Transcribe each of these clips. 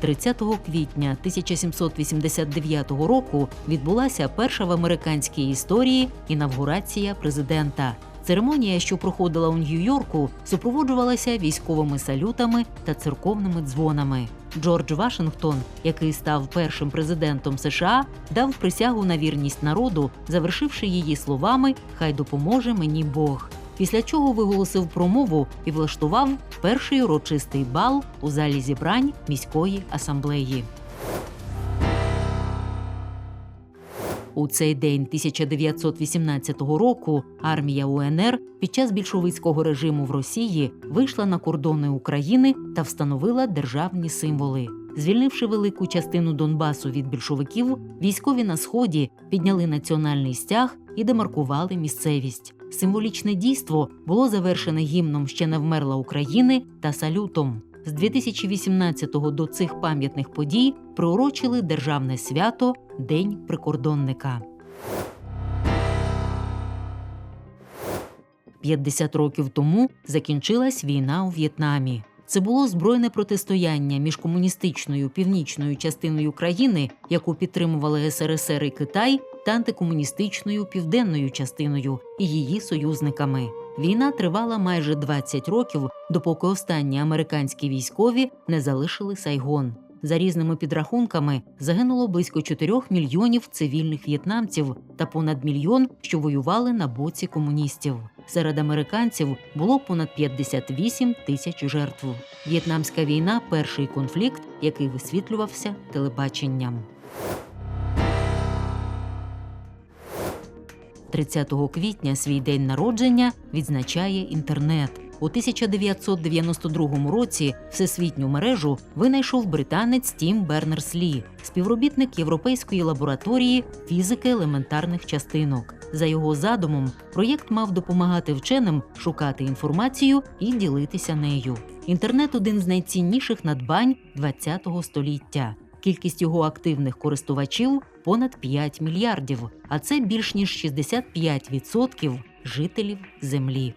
30 квітня 1789 року відбулася перша в американській історії інавгурація президента. Церемонія, що проходила у Нью-Йорку, супроводжувалася військовими салютами та церковними дзвонами. Джордж Вашингтон, який став першим президентом США, дав присягу на вірність народу, завершивши її словами Хай допоможе мені Бог. Після чого виголосив промову і влаштував перший урочистий бал у залі зібрань міської асамблеї. У цей день 1918 року армія УНР під час більшовицького режиму в Росії вийшла на кордони України та встановила державні символи. Звільнивши велику частину Донбасу від більшовиків, військові на сході підняли національний стяг і демаркували місцевість. Символічне дійство було завершене гімном ще не вмерла України та салютом. З 2018-го до цих пам'ятних подій приурочили державне свято День прикордонника. 50 років тому закінчилась війна у В'єтнамі. Це було збройне протистояння між комуністичною північною частиною країни, яку підтримували СРСР і Китай, та антикомуністичною південною частиною і її союзниками. Війна тривала майже 20 років, допоки останні американські військові не залишили Сайгон. За різними підрахунками загинуло близько 4 мільйонів цивільних в'єтнамців та понад мільйон, що воювали на боці комуністів. Серед американців було понад 58 тисяч жертв. В'єтнамська війна перший конфлікт, який висвітлювався телебаченням. 30 квітня свій день народження відзначає інтернет. У 1992 році всесвітню мережу винайшов британець Тім Бернерс-Лі, співробітник Європейської лабораторії фізики елементарних частинок. За його задумом, проєкт мав допомагати вченим шукати інформацію і ділитися нею. Інтернет один з найцінніших надбань ХХ століття. Кількість його активних користувачів понад 5 мільярдів, а це більш ніж 65% жителів Землі.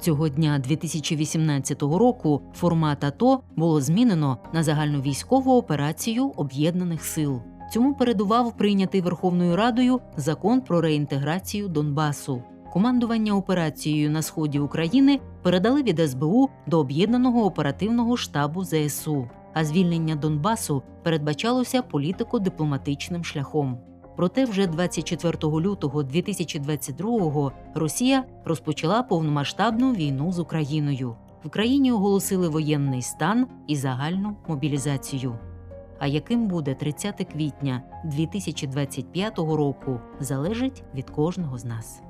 Цього дня 2018 року формат АТО було змінено на загальновійськову операцію об'єднаних сил. Цьому передував прийнятий Верховною Радою закон про реінтеграцію Донбасу. Командування операцією на сході України передали від СБУ до об'єднаного оперативного штабу ЗСУ. А звільнення Донбасу передбачалося політико-дипломатичним шляхом. Проте вже 24 лютого 2022-го Росія розпочала повномасштабну війну з Україною. В країні оголосили воєнний стан і загальну мобілізацію. А яким буде 30 квітня 2025 року, залежить від кожного з нас.